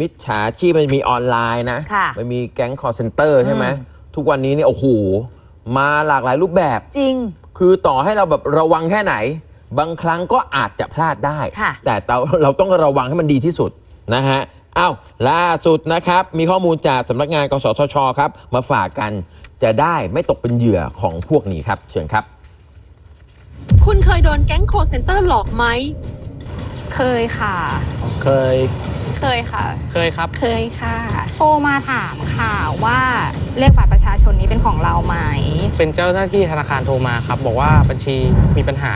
มิจฉาชีพมันมีออนไลน์นะ ค่ะมันมีแก๊งคอร์เซนเตอร์ใช่ไหมอืม ทุกวันนี้เนี่ยโอ้โหมาหลากหลายรูปแบบ จริง คือต่อให้เราแบบระวังแค่ไหน บางครั้งก็อาจจะพลาดได้ ค่ะ แต่เราเราต้องระวังให้มันดีที่สุดนะฮะอ้าวล่าสุดนะครับ มีข้อมูลจากสำนักงานกสทชครับ มาฝากกันจะได้ไม่ตกเป็นเหยื่อของพวกนี้ครับ เชิญครับ คุณเคยโดนแก๊ง call center หลอกไหม เคยค่ะ เคย เคยค่ะ เคยครับ เคยค่ะโทรมาถามค่ะว่าเลขบัตรประชาชนนี้เป็นของเราไหม เป็นเจ้าหน้าที่ธนาคารโทรมาครับ บอกว่าบัญชีมีปัญหา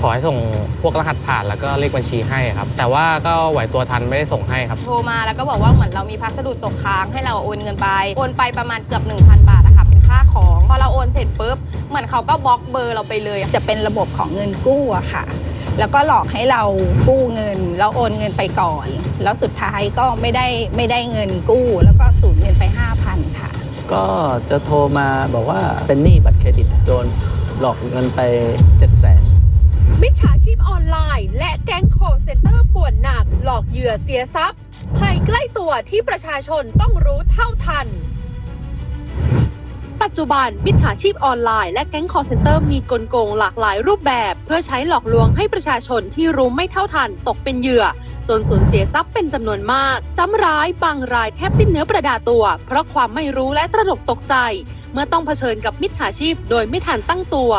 ขอให้ส่งพวกรหัสผ่านแล้วก็เลขบัญชีให้ครับ แต่ว่าก็ไหวตัวทันไม่ได้ส่งให้ครับ โทรมาแล้วก็บอกว่าเหมือนเรามีพัสดุตกค้างให้เราโอนเงินไป โอนไปประมาณเกือบ 1,000 บาทอะค่ะเป็นค่าของพอเราโอนเสร็จปุ๊บเหมือนเขาก็บล็อกเบอร์เราไปเลย จะเป็นระบบของเงินกู้อะค่ะ แล้วก็หลอกให้เรากู้เงิน แล้วโอนเงินไปก่อน แล้วสุดท้ายก็ไม่ได้ไม่ได้เงินกู้ แล้วก็สูญเงินไป 5,000 ค่ะ ก็จะโทรมาบอกว่าเป็นหนี้บัตรเครดิตโดนหลอกเงินไป7 0 0 0 0มิจฉาชีพออนไลน์ และแก๊ง call center ป่วนหนัก หลอกเหยื่อเสียทรัพย์ภัยใกล้ตัวที่ประชาชนต้องรู้เท่าทัน ปัจจุบันมิจฉาชีพออนไลน์และแก๊ง call center มีกลโกงหลากหลายรูปแบบ เพื่อใช้หลอกลวงให้ประชาชนที่รู้ไม่เท่าทันตกเป็นเหยื่อ จนสูญเสียทรัพย์เป็นจำนวนมากซ้ำร้ายบางรายแทบสิ้นเนื้อประดาตัว เพราะความไม่รู้และตระหนกตกใจ เมื่อต้องเผชิญกับมิจฉาชีพโดยไม่ทันตั้งตัว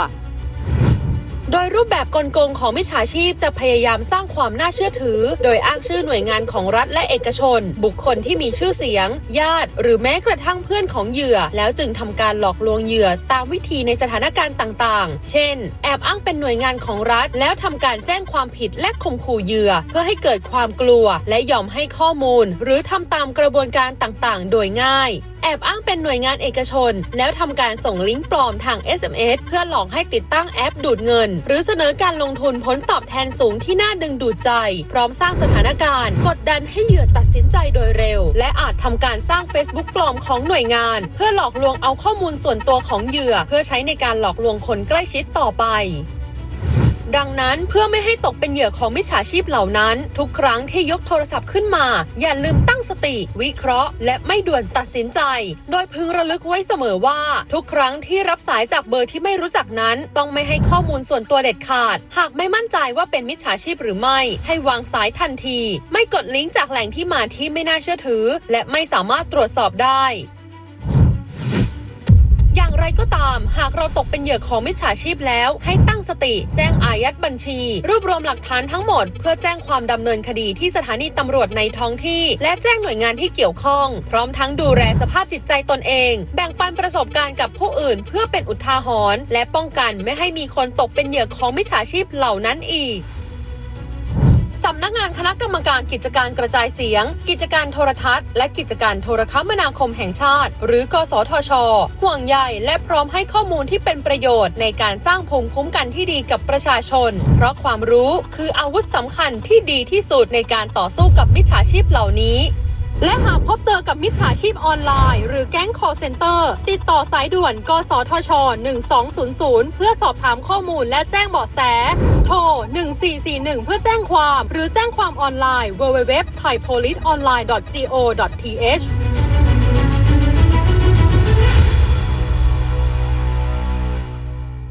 โดยรูปแบบกลโกงของมิจฉาชีพจะพยายามสร้างความน่าเชื่อถือ โดยอ้างชื่อหน่วยงานของรัฐและเอกชน บุคคลที่มีชื่อเสียง ญาติ หรือแม้กระทั่งเพื่อนของเหยื่อ แล้วจึงทำการหลอกลวงเหยื่อตามวิธีในสถานการณ์ต่างๆ เช่น แอบอ้างเป็นหน่วยงานของรัฐ แล้วทำการแจ้งความผิดและข่มขู่เหยื่อ เพื่อให้เกิดความกลัวและยอมให้ข้อมูล หรือทำตามกระบวนการต่างๆ โดยง่าย อบอ้างเป็นหน่วยงานเอกชน แล้วทำการส่งลิงก์ปลอมทาง SMS เพื่อหลอกให้ติดตั้งแอปดูดเงิน หรือเสนอการลงทุนผลตอบแทนสูงที่น่าดึงดูดใจ พร้อมสร้างสถานการณ์ กดดันให้เหยื่อตัดสินใจโดยเร็ว และอาจทำการสร้าง Facebook ปลอมของหน่วยงาน เพื่อหลอกลวงเอาข้อมูลส่วนตัวของเหยื่อ เพื่อใช้ในการหลอกลวงคนใกล้ชิดต่อไป ดังนั้นเพื่อไม่ให้ตกเป็นเหยื่อของมิจฉาชีพเหล่านั้น ทุกครั้งที่ยกโทรศัพท์ขึ้นมา อย่าลืมตั้งสติ วิเคราะห์ และไม่ด่วนตัดสินใจ โดยพึงระลึกไว้เสมอว่า ทุกครั้งที่รับสายจากเบอร์ที่ไม่รู้จักนั้น ต้องไม่ให้ข้อมูลส่วนตัวเด็ดขาด หากไม่มั่นใจว่าเป็นมิจฉาชีพหรือไม่ ให้วางสายทันที ไม่กดลิงก์จากแหล่งที่มาที่ไม่น่าเชื่อถือ และไม่สามารถตรวจสอบได้ ไรก็ตาม หากเราตกเป็นเหยื่อของมิจฉาชีพแล้ว ให้ตั้งสติ แจ้งอายัดบัญชี รวบรวมหลักฐานทั้งหมด เพื่อแจ้งความดำเนินคดีที่สถานีตำรวจในท้องที่ และแจ้งหน่วยงานที่เกี่ยวข้อง พร้อมทั้งดูแลสภาพจิตใจตนเอง แบ่งปันประสบการณ์กับผู้อื่น เพื่อเป็นอุทาหรณ์และป้องกันไม่ให้มีคนตกเป็นเหยื่อของมิจฉาชีพเหล่านั้นอีก สำนักงานคณะกรรมการกิจการกระจายเสียง กิจการโทรทัศน์ และกิจการโทรคมนาคมแห่งชาติ หรือ กสทช ห่วงใยและพร้อมให้ข้อมูลที่เป็นประโยชน์ในการสร้างภูมิคุ้มกันที่ดีกับประชาชน เพราะความรู้คืออาวุธสำคัญที่ดีที่สุดในการต่อสู้กับมิจฉาชีพเหล่านี้ และหากพบเจอกับมิจฉาชีพออนไลน์ หรือแก๊ง call center ติดต่อสายด่วน กสทช 1200 เพื่อสอบถามข้อมูลและแจ้งเบาะแส โทร 1441 เพื่อแจ้งความ หรือแจ้งความออนไลน์ www.thaipoliceonline.go.th